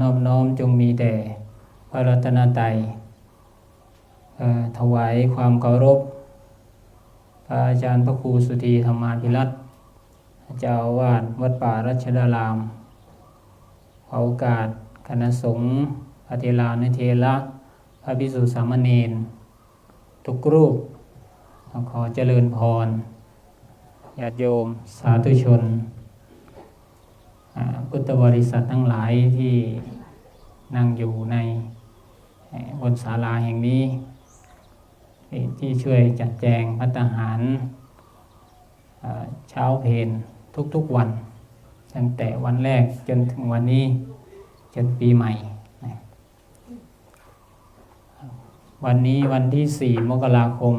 นอบน้อมจงมีแด่พระรัตนตรัยถวายความเคารพ พระอาจารย์พระครูสุธีธรรมาภิรัตเจ้าวาสวัดป่ารัชดารามขอโอกาสคณะสงฆ์พระเทลานเทระพระภิกษุสามเณรทุกรูป ขอเจริญพรญาติโยม สาธุชน พุทธบริษัททั้งหลายที่นั่งอยู่ในบนศาลาแห่งนี้ ที่ช่วยจัดแจงพัฒหารเช้าเพนทุกๆวันตั้งแต่วันแรกจนถึงวันนี้จนปีใหม่ วันนี้วันที่ 4 มกราคม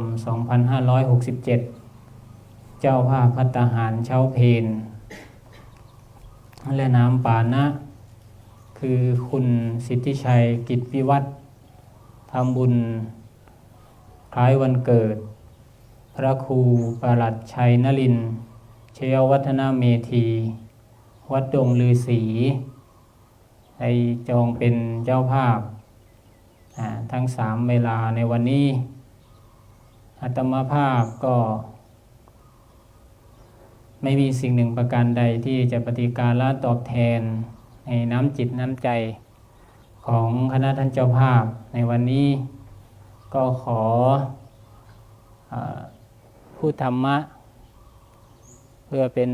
2567 เจ้าภาพพัฒหารเช้าเพน และน้ำปานะ คือคุณสิทธิชัยกิจวิวัฒน์ทำบุญ คล้ายวันเกิด พระครูประหลัดชัยนลิน เชยวัฒนาเมธี วัดดงลือศรีให้จองเป็นเจ้าภาพ ทั้งสามเวลาในวันนี้อาตมาภาพก็ ไม่มีสิ่งหนึ่งประการใดที่จะปฏิการละตอบแทน ในน้ำจิตน้ำใจของคณะท่านเจ้าภาพ ในวันนี้ก็ขออพูดธรรมะ เพื่อเป็น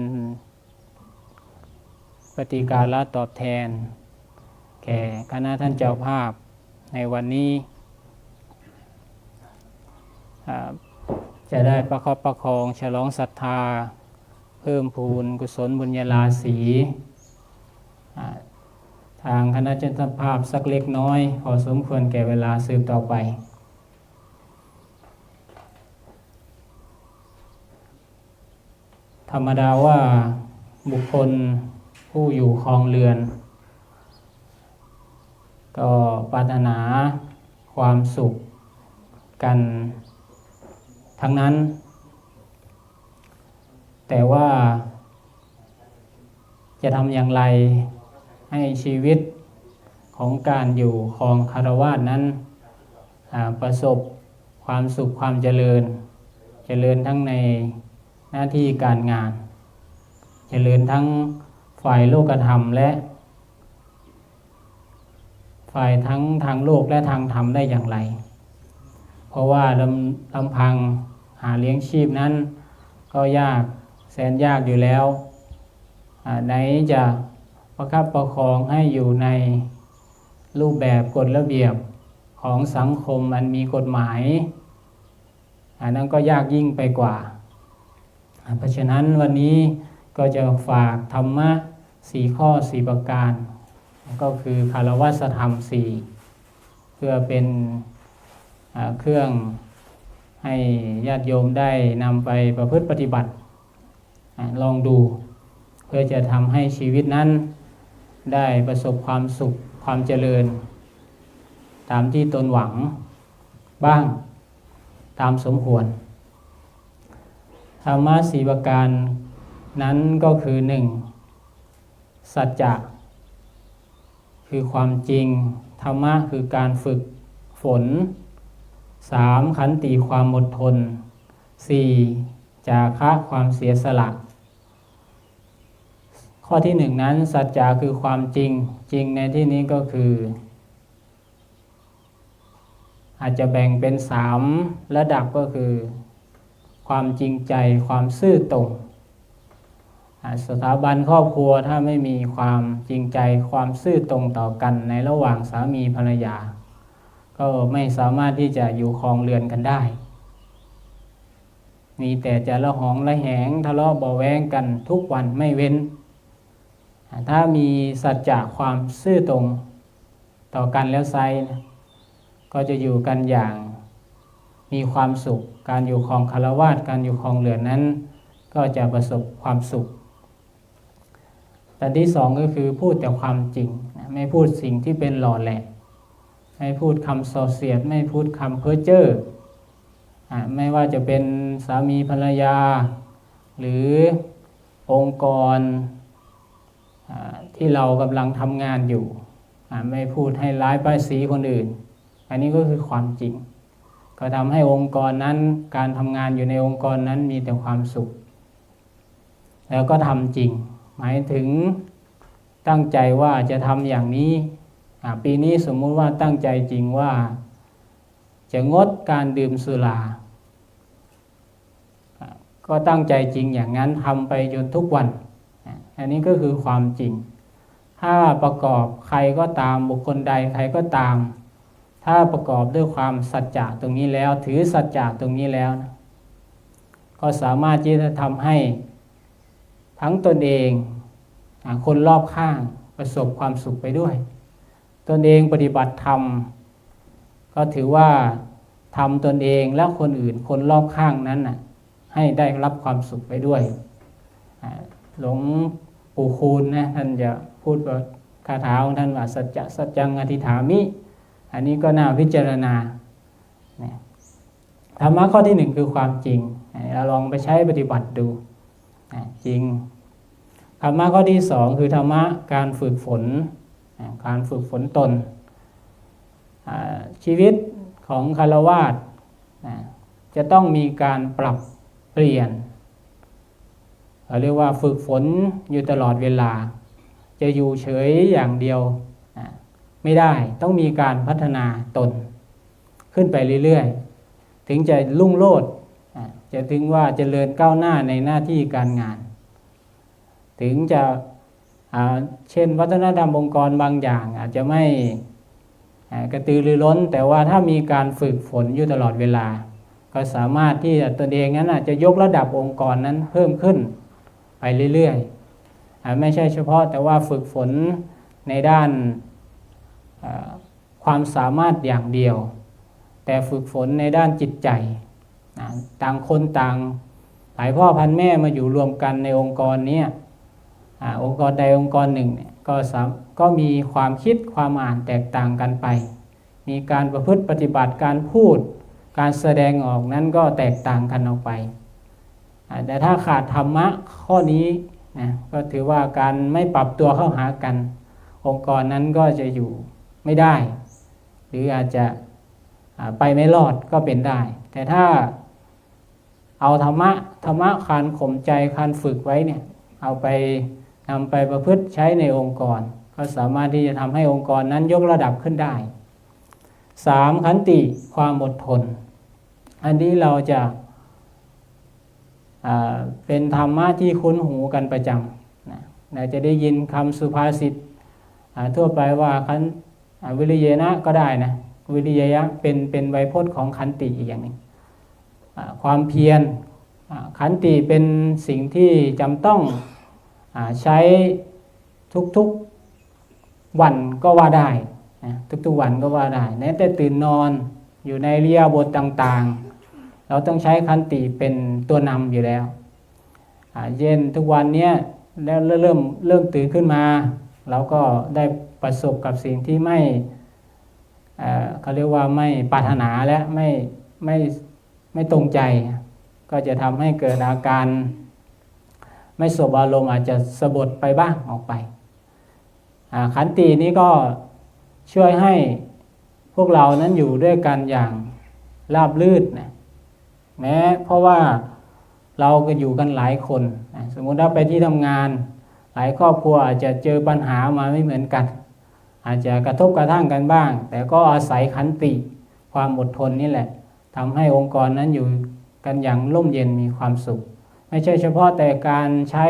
ปฏิการละตอบแทน แก่คณะท่านเจ้าภาพ ในวันนี้จะได้ประคับประคองฉลองศรัทธา พิ่มพูนกุศลบุญญาลาสีทางคณะเจ้าภาพสักเล็กน้อย พอสมควรแก่เวลาสืบต่อไป ธรรมดาว่าบุคคลผู้อยู่ครองเรือน ก็ปรารถนาความสุขกันทั้งนั้น แต่ว่า จะทำอย่างไรให้ชีวิตของการอยู่ครองคารวาสนั้นประสบความสุขความเจริญ เจริญทั้งในหน้าที่การงาน เจริญทั้งฝ่ายโลกธรรมและ ฝ่ายทั้งทางโลกและทางธรรมได้อย่างไร เพราะว่าลำลำพังหาเลี้ยงชีพนั้นก็ยาก แสนยากอยู่แล้วไหนจะประคับประคองให้อยู่ในรูปแบบกฎระเบียบของสังคมอันมีกฎหมาย อันนั้นก็ยากยิ่งไปกว่า เพราะฉะนั้นวันนี้ก็จะฝากธรรมะสี่ข้อสี่ประการ ก็คือคารวัสธรรมสี่เพื่อเป็นเครื่องให้ญาติโยมได้นำไปประพฤติปฏิบัติ ลองดู เพื่อจะทำให้ชีวิตนั้น ได้ประสบความสุขความเจริญ ตามที่ตนหวังบ้างตามสมควรธรรมะสีประการนั้นก็คือหนึ่งสัจจะคือความจริง ธรรมะคือการฝึกฝนสามขันติความอดทนสี่ จาคะความเสียสละ ข้อที่หนึ่งนั้นสัจจะคือความจริงจริงในที่นี้ก็คือ อาจจะแบ่งเป็นสามระดับก็คือ ความจริงใจความซื่อตรงสถาบันครอบครัวถ้าไม่มีความจริงใจความซื่อตรงต่อกันในระหว่างสามีภรรยา ก็ไม่สามารถที่จะอยู่ครองเรือนกันได้ มีแต่จะละหองละแหงทะเลาะเบาแวงกันทุกวันไม่เว้น ถ้ามีสัจจะความซื่อตรงต่อกันแล้วไซนะก็จะอยู่กันอย่างมีความสุข การอยู่ของคารวาสการอยู่ของเหลือนั้น ก็จะประสบความสุขแต่ที่สองก็คือพูดแต่ความจริง ไม่พูดสิ่งที่เป็นหล่อแหละ ไม่พูดคำส่อเสียด ไม่พูดคำเพ้อเจ้อ ไม่ว่าจะเป็นสามีภรรยา หรือองค์กรที่เรากำลังทำงานอยู่ไม่พูดให้ร้ายป้ายสีคนอื่น อันนี้ก็คือความจริง ก็ทำให้องค์กรนั้นการทำงานอยู่ในองค์กรนั้นมีแต่ความสุข แล้วก็ทำจริง หมายถึงตั้งใจว่าจะทำอย่างนี้ปีนี้สมมุติว่าตั้งใจจริงว่า จะงดการดื่มสุรา ก็ตั้งใจจริงอย่างนั้นทำไปจนทุกวัน อันนี้ก็คือความจริง ถ้าประกอบใครก็ตามบุคคลใดใครก็ตาม ถ้าประกอบด้วยความสัจจะตรงนี้แล้ว ถือสัจจะตรงนี้แล้ว ก็สามารถที่จะทำให้ทั้งตนเองคนรอบข้างประสบความสุขไปด้วย ตนเองปฏิบัติธรรม ก็ถือว่าทำตนเองและคนอื่นคนรอบข้างนั้นน่ะให้ได้รับความสุขไปด้วย หลวงปู่คูณนะท่านจะพูดว่าคาถาของท่านว่าสัจจะสัจจังอธิฐามิ อันนี้ก็น่าพิจารณาธรรมะข้อที่หนึ่งคือความจริงเราลองไปใช้ปฏิบัติดูจริงธรรมะข้อที่สองคือธรรมะการฝึกฝน การฝึกฝนตน ชีวิตของคารวาสจะต้องมีการปรับเปลี่ยนเราเรียกว่าฝึกฝนอยู่ตลอดเวลา จะอยู่เฉยอย่างเดียวไม่ได้ต้องมีการพัฒนาตน ขึ้นไปเรื่อยๆ ถึงจะรุ่งโรจน์จะถึงว่าจเจริญก้าวหน้าในหน้าที่การงาน ถึงจะเช่นวัฒนธรรมองค์กรบางอย่างอาจจะไม่ กระตือรือร้น แต่ว่าถ้ามีการฝึกฝนอยู่ตลอดเวลา ก็สามารถที่ตนเองนั้นจะยกระดับองค์กรนั้นเพิ่มขึ้นไปเรื่อยๆไม่ใช่เฉพาะแต่ว่าฝึกฝนในด้านความสามารถอย่างเดียว แต่ฝึกฝนในด้านจิตใจ ต่างคนต่างหลายพ่อพันแม่มาอยู่รวมกันในองค์กรนี้ องค์กรใดองค์กรหนึ่งเนี่ยก็สามก็มีความคิดความอ่านแตกต่างกันไป มีการประพฤติปฏิบัติการพูด การแสดงออกนั้นก็แตกต่างกันออกไป แต่ถ้าขาดธรรมะข้อนี้นะก็ถือว่าการไม่ปรับตัวเข้าหากัน องค์กรนั้นก็จะอยู่ไม่ได้ หรืออาจจะไปไม่รอดก็เป็นได้ แต่ถ้าเอาธรรมะธรรมะคานข่มใจคานฝึกไว้เนี่ยเอาไป นำไปประพฤติใช้ในองค์กร ก็สามารถที่จะทำให้องค์กรนั้นยกระดับขึ้นได้สามขันติความอดทน อันนี้เราจะเป็นธรรมะที่คุ้นหูกันประจำนะจะได้ยินคำสุภาษิตทั่วไปว่าขันวิริเยนะก็ได้นะวิริยะเป็นเป็นไวยพจน์ของขันติอีกอย่างหนึงอ่าความเพียรขันติเป็นสิ่งที่จำต้อง ใช้ทุกๆวันก็ว่าได้นะทุกๆวันก็ว่าได้แม้แต่ตื่นนอนอยู่ในเรียบทต่างๆ เราต้องใช้ขันติเป็นตัวนำอยู่แล้วเย็นทุกวันเนี้ยแล้วเริ่มเริ่มตื่นขึ้นมา เราก็ได้ประสบกับสิ่งที่ไม่เเขาเรียกว่าไม่ปรารถนาและไม่ไม่ไม่ตรงใจ ก็จะทำให้เกิดอาการ ไม่สบอารมณ์อาจจะสะบดไปบ้างออกไป ขันตินี้ก็ช่วยให้พวกเรานั้นอยู่ด้วยกันอย่างราบรื่นนะแม้เพราะว่าเราก็อยู่กันหลายคนนะสมมุติว่าไปที่ทำงาน หลายครอบครัวอาจจะเจอปัญหามาไม่เหมือนกัน อาจจะกระทบกระทั่งกันบ้าง แต่ก็อาศัยขันติความอดทนนี่แหละทำให้องค์กรนั้นอยู่กันอย่างร่มเย็นมีความสุข ไม่ใช่เฉพาะแต่การใช้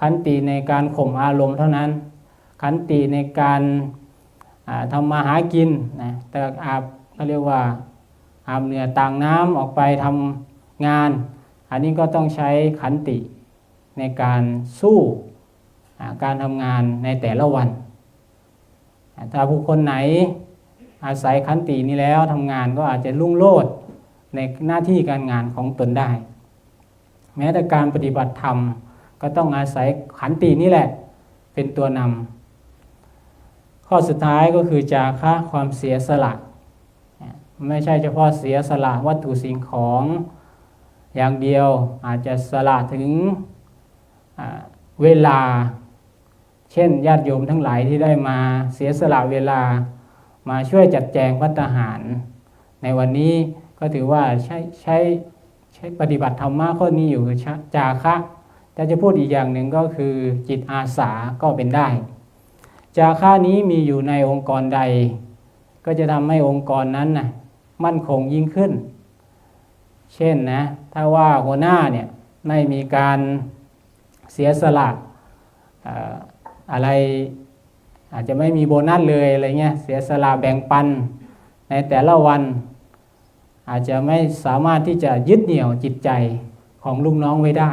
ขันติในการข่มอารมณ์เท่านั้น ขันติในการาทำมาหากินนะแต่อาบเขาเรียกว่าอาบเหนือต่างน้ำออกไปทำงาน อันนี้ก็ต้องใช้ขันติในการสู้าการทำงานในแต่ละวัน ถ้าผู้คนไหนอาศัยขันตินี้แล้วทำงานก็อาจจะรุ่งโรจน์ในหน้าที่การงานของตนได้ แม้แต่การปฏิบัติธรรม ก็ต้องอาศัยขันตินี่แหละ เป็นตัวนำข้อสุดท้ายก็คือจาคะความเสียสละ ไม่ใช่เฉพาะเสียสละวัตถุสิ่งของอย่างเดียวอาจจะสละถึงเวลา เช่นญาติโยมทั้งหลายที่ได้มาเสียสละเวลามาช่วยจัดแจงพัตตาหาร ในวันนี้ก็ถือว่าใช้ใช้ ใช้ปฏิบัติธรรมะข้อนี้อยู่คือจาคะแต่จะพูดอีกอย่างหนึ่งก็คือจิตอาสาก็เป็นได้ จาค่านี้มีอยู่ในองค์กรใด ก็จะทำให้องค์กรนั้นนะมั่นคงยิ่งขึ้น เช่นนะถ้าว่าหัวหน้าเนี่ยไม่มีการเสียสละเอ่ออะไรอาจจะไม่มีโบนัสเลยอะไรเงี้ยเสียสละแบ่งปันในแต่ละวัน อาจจะไม่สามารถที่จะยึดเหนี่ยวจิตใจของลูกน้องไว้ได้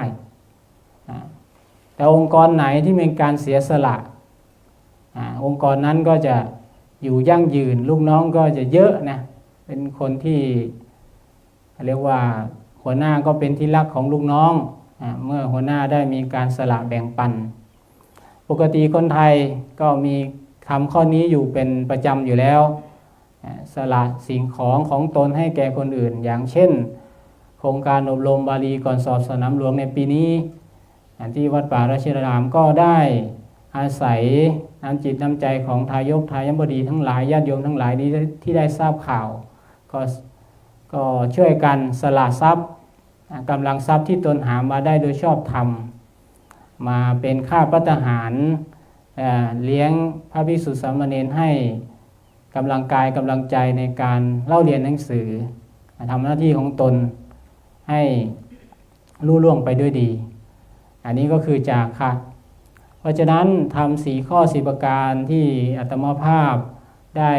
แต่องค์กรไหนที่มีการเสียสละอาองค์กรนั้นก็จะอยู่ยั่งยืน ลูกน้องก็จะเยอะนะเป็นคนที่เรียกว่าหัวหน้าก็เป็นที่รักของลูกน้องอเมื่อหัวหน้าได้มีการสละแบ่งปัน ปกติคนไทยก็มีคำข้อนี้อยู่เป็นประจำอยู่แล้ว สละสิ่งของของตนให้แก่คนอื่น อย่างเช่น โครงการอบรมบาลีก่อนสอบสนามหลวงในปีนี้ที่วัดป่าราชรามก็ได้อาศัยน้ำจิตน้ำใจของทายกทายมบดีทั้งหลายญาติโยมทั้งหลายที่ได้ที่ได้ทราบข่าวก็ก็ช่วยกันสละทรัพย์กำลังทรัพย์ที่ตนหามาได้โดยชอบธรรมมาเป็นค่าพัฒหารเอ่อเลี้ยงพระภิกษุสามเณรให้ กำลังกายกำลังใจในการเล่าเรียนหนังสือทำหน้าที่ของตนให้รุ่ล่วงไปด้วยดี อันนี้ก็คือจากค่ะ เพราะฉะนั้นทำสีข้อสีประการที่อัตมาภาพได้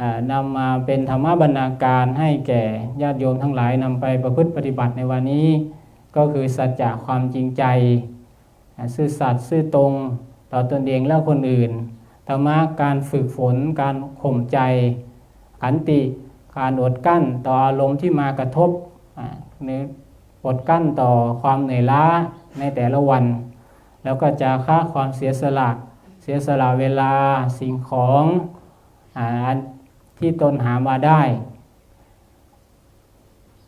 อ่านำมาเป็นธรรมบรรณาการให้แก่ญาติโยมทั้งหลายนำไปประพฤติปฏิบัติในวันนี้ ก็คือสัจจะความจริงใจ ซื่อสัตย์ซื่อตรง ต่อตนเองและคนอื่น ธรรมะการฝึกฝน การข่มใจขันติการอดกั้นต่ออารมณ์ที่มากระทบหรืออดกั้นต่อความเหนื่อยล้าในแต่ละวัน แล้วก็จะค่าความเสียสละเสียสละเวลาสิ่งของอที่ตนหามาได้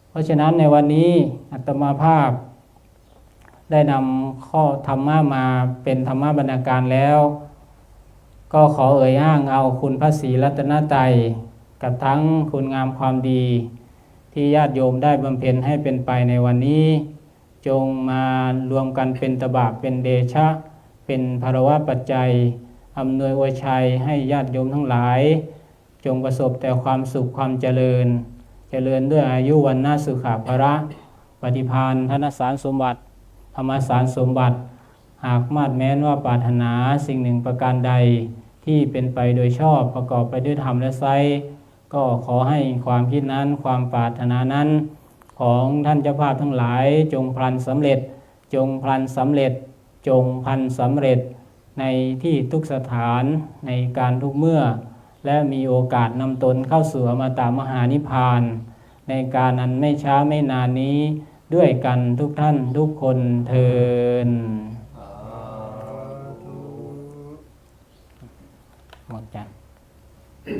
เพราะฉะนั้นในวันนี้อัตมาภาพได้นำข้อธรรมะมาเป็นธรรมะบรรณาการแล้ว ก็ขอเอ่ยอ้างเอาคุณพระศรีรัตนตรัยกับทั้งคุณงามความดี ที่ญาติโยมได้บำเพ็ญให้เป็นไปในวันนี้ จงมารวมกันเป็นตบะเป็นเดชะ เป็นภารวะปัจจัยอำนวยอวยชัยให้ญาติโยมทั้งหลาย จงประสบแต่ความสุขความเจริญ เจริญด้วยอายุวันนาสุขาภระ ปฏิพานธนสารสมบัติธรรมสารสมบัติ หากมาดแม้นว่าปรารถนาสิ่งหนึ่งประการใด ที่เป็นไปโดยชอบประกอบไปด้วยธรรมและไซก็ขอให้ความคิดนั้นความปรารถนานั้น ของท่านเจ้าภาพทั้งหลายจงพลันสำเร็จ จงพลันสำเร็จ จงพันสำเร็จ ในที่ทุกสถานในการทุกเมื่อ และมีโอกาสนำตนเข้าสู่อมตะมหานิพพาน ในการอันไม่ช้าไม่นานนี้ด้วยกันทุกท่านทุกคนเทิน